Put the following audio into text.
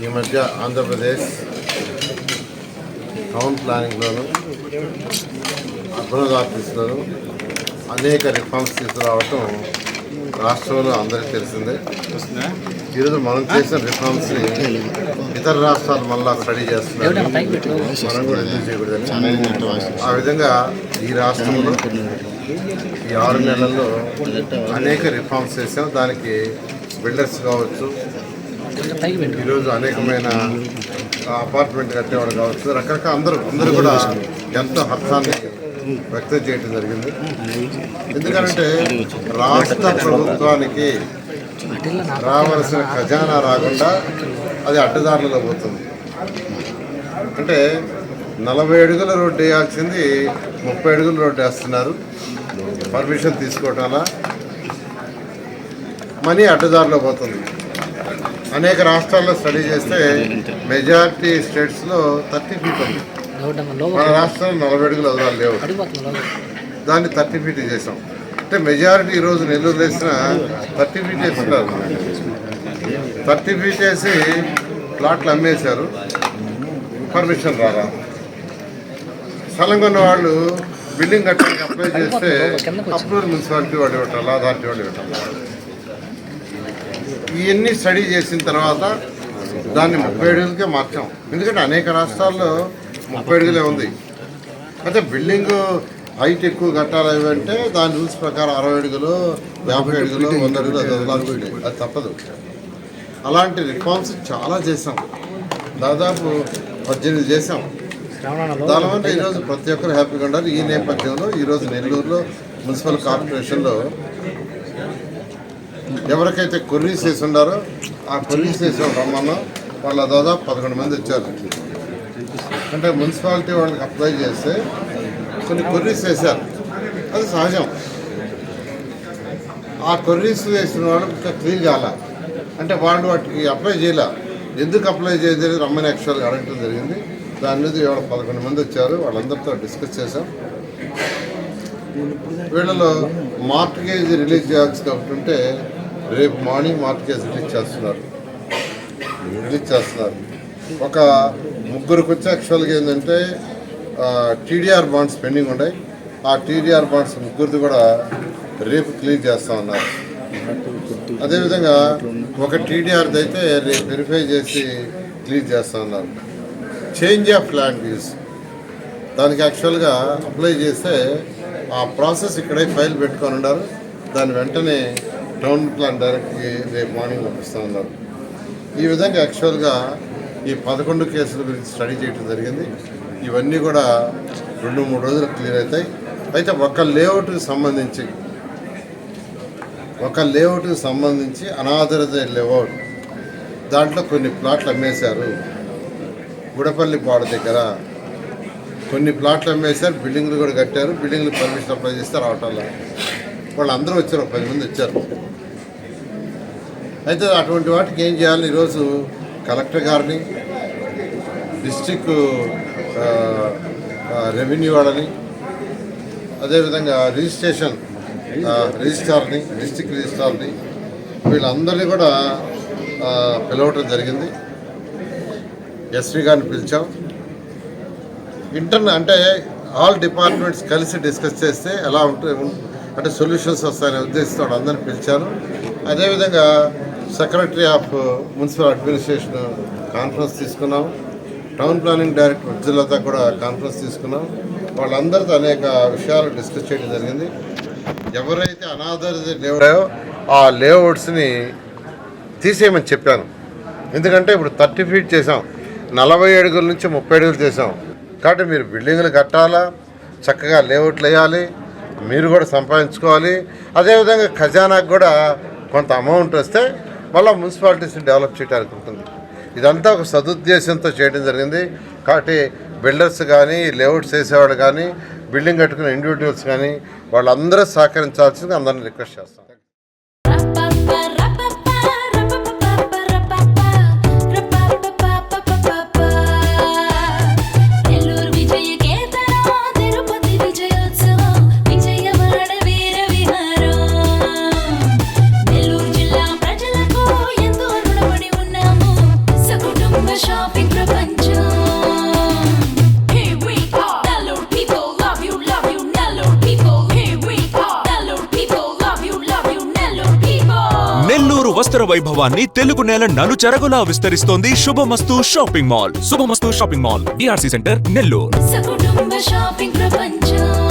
ఈ మధ్య ఆంధ్రప్రదేశ్ టౌన్ ప్లానింగ్లోను అర్బన్ ఆఫీస్లోను అనేక రిఫార్మ్స్ తీసుకురావటం రాష్ట్రంలో అందరికీ తెలిసిందే. ఈరోజు మనం చేసిన రిఫార్మ్స్ని ఇతర రాష్ట్రాలు మళ్ళా స్టడీ చేస్తున్నారు. మనం కూడా ఎందుకు చేయకూడదని. ఆ విధంగా ఈ రాష్ట్రంలో ఈ ఆరు నెలల్లో అనేక రిఫార్మ్స్ చేసాం దానికి బిల్డర్స్ కావచ్చు ఈరోజు అనేకమైన అపార్ట్మెంట్ కట్టేవాడు కావచ్చు రకరకాల అందరూ అందరూ కూడా ఎంతో హర్షాన్ని వ్యక్తం చేయడం జరిగింది. ఎందుకంటే రాష్ట్ర ప్రభుత్వానికి రావలసిన ఖజానా రాకుండా అది అడ్డదారులలో పోతుంది. అంటే నలభై అడుగుల రోడ్డు వేయాల్సింది ముప్పై అడుగుల రోడ్డు వేస్తున్నారు. పర్మిషన్ తీసుకోవటాల మనీ అడ్డదారిలో పోతుంది. అనేక రాష్ట్రాల్లో స్టడీ చేస్తే మెజారిటీ స్టేట్స్లో థర్టీ ఫీట్ ఉంది. మన రాష్ట్రంలో నలభై అడుగులు వదలాలి లేవు. దాన్ని థర్టీ ఫీట్ చేసాం అంటే మెజారిటీ ఈరోజు నెల్లూరు వేసిన థర్టీ ఫీట్ వేస్తున్నారు థర్టీ ఫీట్ వేసి ప్లాట్లు అమ్మేశారు. పర్మిషన్ రారా? స్థలం కొన్న వాళ్ళు బిల్డింగ్ కట్టడానికి అప్లై చేస్తే అప్రూవల్ మున్సిపాలిటీ వాళ్ళు పెట్టాలా అథారిటీ వాళ్ళు పెట్టాలా ఇవన్నీ స్టడీ చేసిన తర్వాత దాన్ని ముప్పై అడుగులకే మార్చాం. ఎందుకంటే అనేక రాష్ట్రాల్లో ముప్పై అడుగులే ఉంది. అయితే బిల్డింగ్ హైట్ ఎక్కువ కట్టాలి అంటే దాని రూల్స్ ప్రకారం అరవై అడుగులు యాభై అడుగులు వంద అడుగులు అది వదలాల్సిందే అది తప్పదు. అలాంటి రిఫార్మ్స్ చాలా చేసాం దాదాపు పద్దెనిమిది చేసాం దానివల్ల ఈరోజు ప్రతి ఒక్కరు హ్యాపీగా ఉన్నారు. ఈ నేపథ్యంలో ఈరోజు నెల్లూరులో మున్సిపల్ కార్పొరేషన్లో ఎవరికైతే కొర్రీస్ వేసి ఉన్నారో ఆ కొర్రీస్ వేసిన రమ్మన్నా వాళ్ళ దాదాపు పదకొండు మంది వచ్చారు. అంటే మున్సిపాలిటీ వాళ్ళకి అప్లై చేస్తే కొన్ని కొర్రీస్ వేశారు అది సహజం. ఆ కొర్రీస్ వేసిన వాళ్ళు ఇంకా క్లీన్ కాల అంటే వాళ్ళు వాటికి అప్లై చేయలే? ఎందుకు అప్లై చేయలేదు? రమ్మని యాక్చువల్గా అడగటం జరిగింది. దాని మీద ఇవాళ పదకొండు మంది వచ్చారు. వాళ్ళందరితో డిస్కస్ చేశాం. వీళ్ళలో మార్టిగేజ్ రిలీజ్ చేయాల్సి ఒకటి ఉంటే రేపు మార్నింగ్ మార్టిగేజ్ రిలీజ్ చేస్తున్నారు. రిలీజ్ చేస్తున్నారు. ఒక ముగ్గురికి వచ్చి యాక్చువల్గా ఏంటంటే టీడీఆర్ బాండ్స్ పెండింగ్ ఉన్నాయి. ఆ టీడీఆర్ బాండ్స్ ముగ్గురిది కూడా రేపు క్లియర్ చేస్తా ఉన్నారు. అదేవిధంగా ఒక టీడీఆర్ది అయితే రేపు వెరిఫై చేసి క్లీన్ చేస్తా ఉన్నారు. చేంజ్ ఆఫ్ ల్యాండ్ యూస్ దానికి యాక్చువల్గా అప్లై చేస్తే ఆ ప్రాసెస్ ఇక్కడే ఫైల్ పెట్టుకొని ఉన్నారు. దాని వెంటనే టౌన్ ప్లాన్ డైరెక్ట్కి రేపు మార్నింగ్ పంపిస్తా ఉన్నారు ఈ విధంగా యాక్చువల్గా ఈ పదకొండు కేసుల గురించి స్టడీ చేయడం జరిగింది. ఇవన్నీ కూడా రెండు మూడు రోజులు క్లియర్ అవుతాయి. అయితే ఒక లేఅవుట్కి సంబంధించి ఒక లేఅవుట్కి సంబంధించి అనాదరిత లేఅవుట్. దాంట్లో కొన్ని ప్లాట్లు అమ్మేశారు. గుడపల్లి పాడ దగ్గర కొన్ని ప్లాట్లు అమ్మేశారు. బిల్డింగ్లు కూడా కట్టారు. బిల్డింగ్లు పర్మిషన్ అప్లై చేస్తే రావటంలో. వాళ్ళు అందరూ వచ్చారు పది మంది వచ్చారు. అయితే అటువంటి వాటికి ఏం చేయాలి? ఈరోజు కలెక్టర్ గారిని డిస్టిక్ రెవెన్యూ వాళ్ళని అదేవిధంగా రిజిస్ట్రేషన్ ఆ, రిజిస్ట్రార్ని డిస్టిక్ రిజిస్ట్రార్ని వీళ్ళందరినీ కూడా పిలవటం జరిగింది. ఎస్వి గారిని పిలిచాం. ఇంటర్న అంటే ఆల్ డిపార్ట్మెంట్స్ కలిసి డిస్కస్ చేస్తే ఎలా ఉంటుంది అంటే సొల్యూషన్స్ వస్తాయనే ఉద్దేశంతో అందరిని పిలిచాను. అదేవిధంగా secretary of municipal administration conference తీసుకున్నాం. టౌన్ ప్లానింగ్ డైరెక్టర్ ఉజ్జలత కూడా కాన్ఫరెన్స్ తీసుకున్నాం. వాళ్ళందరితో అనేక విషయాలు డిస్కస్ చేయడం జరిగింది. ఎవరైతే అనాథరిత లేవుడాయో ఆ లేఅవుట్స్ని తీసేయమని చెప్పాను. ఎందుకంటే ఇప్పుడు థర్టీ ఫీట్ చేసాం నలభై అడుగుల నుంచి ముప్పై అడుగులు చేసాం కాబట్టి మీరు బిల్డింగ్లు కట్టాలా? చక్కగా లేఅవుట్లు వేయాలి. మీరు కూడా సంపాదించుకోవాలి. అదేవిధంగా ఖజానాకు కూడా కొంత అమౌంట్ వస్తే మళ్ళీ మున్సిపాలిటీస్ని డెవలప్ చేయడానికి ఉంటుంది. ఇదంతా ఒక సదుద్దేశంతో చేయడం జరిగింది. కాబట్టి బిల్డర్స్ కానీ లేఅవుట్స్ వేసేవాళ్ళు కానీ బిల్డింగ్ కట్టుకున్న ఇండివిజువల్స్ కానీ వాళ్ళందరూ సహకరించాల్సింది అందరిని రిక్వెస్ట్ చేస్తాం. విస్తర వైభవాన్ని తెలుగు నేల నలుచెరగులా విస్తరిస్తోంది Subhamastu shopping mall. Subhamastu shopping mall DRC centre Nellore. ప్రపంచం.